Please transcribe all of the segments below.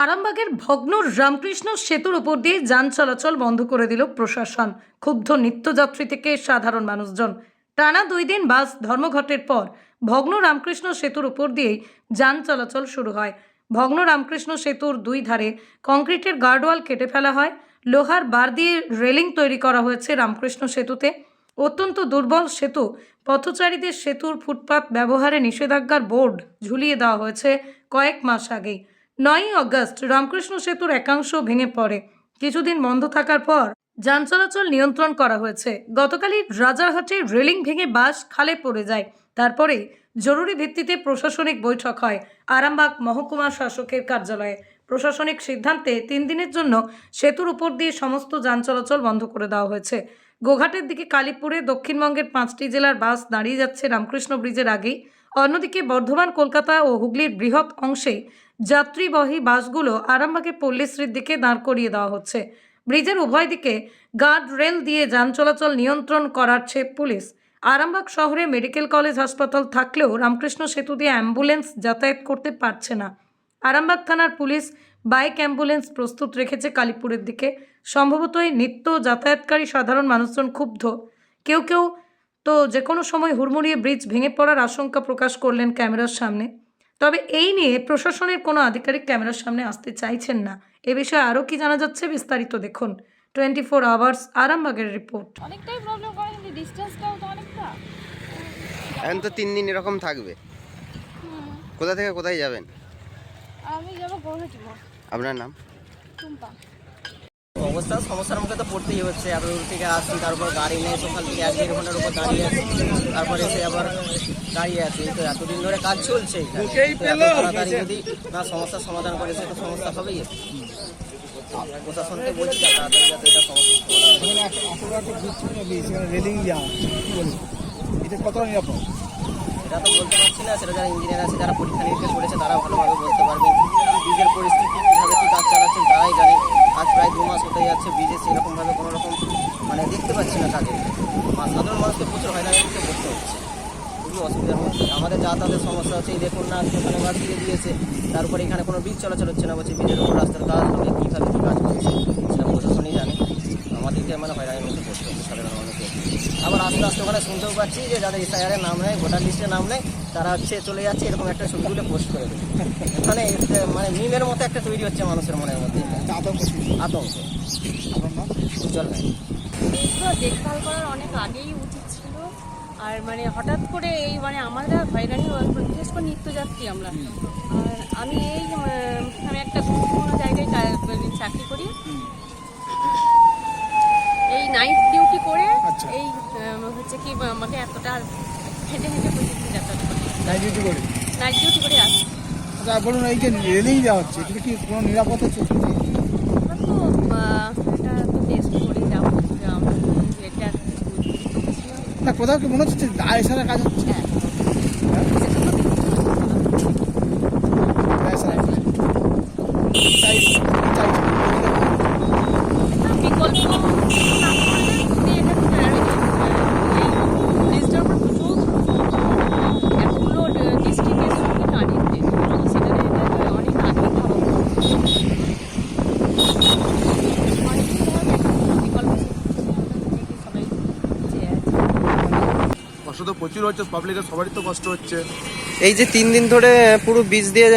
আরামবাগের ভগ্ন রামকৃষ্ণ সেতুর উপর দিয়ে যান চলাচল বন্ধ করে দিল প্রশাসন। ক্ষুব্ধ নিত্যযাত্রী থেকে সাধারণ মানুষজন। টানা দুই দিন বাস ধর্মঘটের পর ভগ্ন রামকৃষ্ণ সেতুর উপর দিয়েই যান চলাচল শুরু হয়। ভগ্ন রামকৃষ্ণ সেতুর দুই ধারে কংক্রিটের গার্ডওয়াল কেটে ফেলা হয়। লোহার বার দিয়ে রেলিং তৈরি করা হয়েছে রামকৃষ্ণ সেতুতে। অত্যন্ত দুর্বল সেতু। পথচারীদের সেতুর ফুটপাত ব্যবহারে নিষেধাজ্ঞার বোর্ড ঝুলিয়ে দেওয়া হয়েছে কয়েক মাস আগেই। নয়ই অগস্ট রামকৃষ্ণ সেতুর একাংশ ভেঙে পড়ে। কিছুদিন বন্ধ থাকার পর যান চলাচল নিয়ন্ত্রণ করা হয়েছে। গতকালই রাজারহাটে রেলিং ভেঙে বাস খালে পড়ে যায়। তারপরে জরুরি ভিত্তিতে প্রশাসনিক বৈঠক হয় আরামবাগ মহকুমা শাসকের কার্যালয়ে। প্রশাসনিক সিদ্ধান্তে তিন দিনের জন্য সেতুর উপর দিয়ে সমস্ত যান চলাচল বন্ধ করে দেওয়া হয়েছে। গোঘাটের দিকে কালীপুরে দক্ষিণবঙ্গের পাঁচটি জেলার বাস দাঁড়িয়ে যাচ্ছে রামকৃষ্ণ ব্রিজের আগেই। অন্যদিকে বর্ধমান, কলকাতা ও হুগলির বৃহৎ অংশে যাত্রীবাহী বাসগুলো আরামবাগে পল্লীশ্রীর দিকে দাঁড় করিয়ে দেওয়া হচ্ছে। ব্রিজের উভয় দিকে গার্ড রেল দিয়ে যান চলাচল নিয়ন্ত্রণ করাচ্ছে পুলিশ। আরামবাগ শহরে মেডিকেল কলেজ হাসপাতাল থাকলেও রামকৃষ্ণ সেতু দিয়ে অ্যাম্বুলেন্স যাতায়াত করতে পারছে না। আরামবাগ থানার পুলিশ বাইক অ্যাম্বুলেন্স প্রস্তুত রেখেছে কালীপুরের দিকে। সম্ভবত এই নিত্য যাতায়াতকারী সাধারণ মানুষজন ক্ষুব্ধ। কেউ কেউ তো যে কোনো সময় হুড়মুড়িয়ে ব্রিজ ভেঙে পড়ার আশঙ্কা প্রকাশ করলেন ক্যামেরার সামনে। তবে এই নিয়ে প্রশাসনের কোনো আধিকারিক ক্যামেরার সামনে আসতে চাইছেন না। এ বিষয়ে আরও কি জানা যাচ্ছে বিস্তারিত দেখুন। টোয়েন্টি ফোর আওয়ার্স আরামবাগের রিপোর্ট। অনেকটাই প্রবলেম করে কিন্তু ডিস্টেন্সটাও তো অনেকটা। এখন তো তিন দিন এরকম থাকবে। কোথা থেকে কোথায় যাবেন? আমি যাব গৌহাটি আপনার নাম? টুম্পা। অবস্থা সমস্যার মুখে তো পড়তেই হচ্ছে। এত দূর থেকে আসছি তারপর গাড়ি নেই সকাল থেকে এক দেড় ঘণ্টার উপর দাঁড়িয়ে আছি। তারপরে এসে আবার দাঁড়িয়ে আছি। তো এতদিন ধরে কাজ চলছে। তাড়াতাড়ি যদি না সমস্যার সমাধান করে সে তো সমস্যা হবেই। প্রশাসনকে বলছি তাড়াতাড়ি যাতে এটা সমস্যা রেলিং এটা নিরাপদ এটা তো বলতে পারছি না সেটা যারা ইঞ্জিনিয়ার আছে যারা পরীক্ষা নিরীক্ষা করেছে তারা ভালোভাবে বলতে পারবেন ব্রিজের পরিস্থিতি কীভাবে কী কাজ চালাচ্ছেন তারাই জানে আজ প্রায় দু মাস হতে যাচ্ছে ব্রিজে সেরকমভাবে কোনো রকম মানে দেখতে পাচ্ছি না কাজে আর সাধারণ মানুষকে প্রচুর হয়রানির হচ্ছে খুবই অসুবিধার মধ্যে। আমাদের যাতায়াতের সমস্যা হচ্ছে এই দেখুন না ওখানে বাদ দিয়ে দিয়েছে। তারপরে এখানে কোনো ব্রিজ চলাচল হচ্ছে না বলছে ব্রিজের উপর রাস্তার কাজ হবে কীভাবে কী কাজ করছে সেটা প্রশাসনই জানে। আমাদেরকে মানে হয়রানির মধ্যে পড়তে হচ্ছে সাধারণ মানুষকে আবার আস্তে আস্তে ওখানে শুনতেও পাচ্ছি যে যাদের এসআইআর নাম নেয় ভোটার লিস্টে নাম নেয় তারা হচ্ছে চলে যাচ্ছে এরকম একটা ছবিগুলো পোস্ট করে দেবে এখানে মানে মিমের মতো একটা তৈরি হচ্ছে মানুষের মনের মধ্যে। আতঙ্ক আতঙ্ক। উজ্জ্বল দেখভাল করার অনেক আগেই উচিত আর মানে হঠাৎ করে এই মানে আমরা হয়রানি বিশেষ করে নিত্যযাত্রী আমরা। আর আমি এই আমি একটা গুরুত্বপূর্ণ জায়গায় মানে চাকরি করি। এই নাইট ডিউটি করে আচ্ছা। এই হচ্ছে কি আমাকে এতটা হেঁটে হেঁটে প্রতিদিন যাতায়াত করি নাইট ডিউটি করে? নাইট ডিউটি করে আসি আচ্ছা বলুন এই যে রেলিং যাওয়া হচ্ছে এটা কি কোনো নিরাপদ হচ্ছে তো টেস্ট করে যাব যে আমরা এটা বুঝছি না। কোথাও কি মনে হচ্ছে এছাড়া কাজ হচ্ছে হ্যাঁ দায় সারা কাজ কি চাই কি চাইছেন? না, বিকল্প না করলে যদি এটা এই ব্রিজটার উপর প্রচুর এতগুলো ডিস্ট্রিক্টের সঙ্গে কানেক্টেড সেটা এটা অনেক আগে ভাবা অনেক বিকল্প সবাই চেয়ে আছে কষ্ট তো প্রচুর হচ্ছে পাবলিকের সবারই তো কষ্ট হচ্ছে। এই যে তিন দিন ধরে পুরো বীজ দিয়ে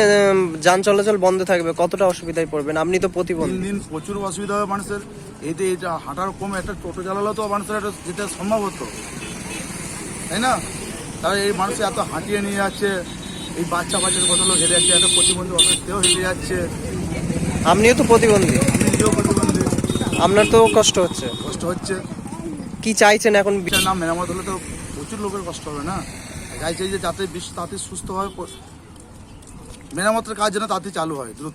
যান চলাচল বন্ধ থাকবে কতটা অসুবিধায় পড়বেন? আপনি তো তিন প্রতিবন্ধী দিন প্রচুর অসুবিধা হবে মানুষের। এই যে এটা হাঁটার কম একটা টোটো চালালেও তো মানুষের একটা যেতে সম্ভব হতো। তাই না? তাহলে এই মানুষ এত হাঁটিয়ে নিয়ে যাচ্ছে এই বাচ্চা বাচ্চার কত লোক হেঁটে যাচ্ছে একটা প্রতিবন্ধী অবস্থাতেও হেরে যাচ্ছে। আপনিও তো প্রতিবন্ধী। আমি নিজেও প্রতিবন্ধী। আপনার তো কষ্ট হচ্ছে। কষ্ট হচ্ছে। কি চাইছেন এখন? এটা না মেরামত হলে তো প্রচুর লোকের কষ্ট হবে, না? চাইছে যে যাতে তাতে সুস্থভাবে মেরামতের কাজ যেন তাতে চালু হয়, দ্রুত।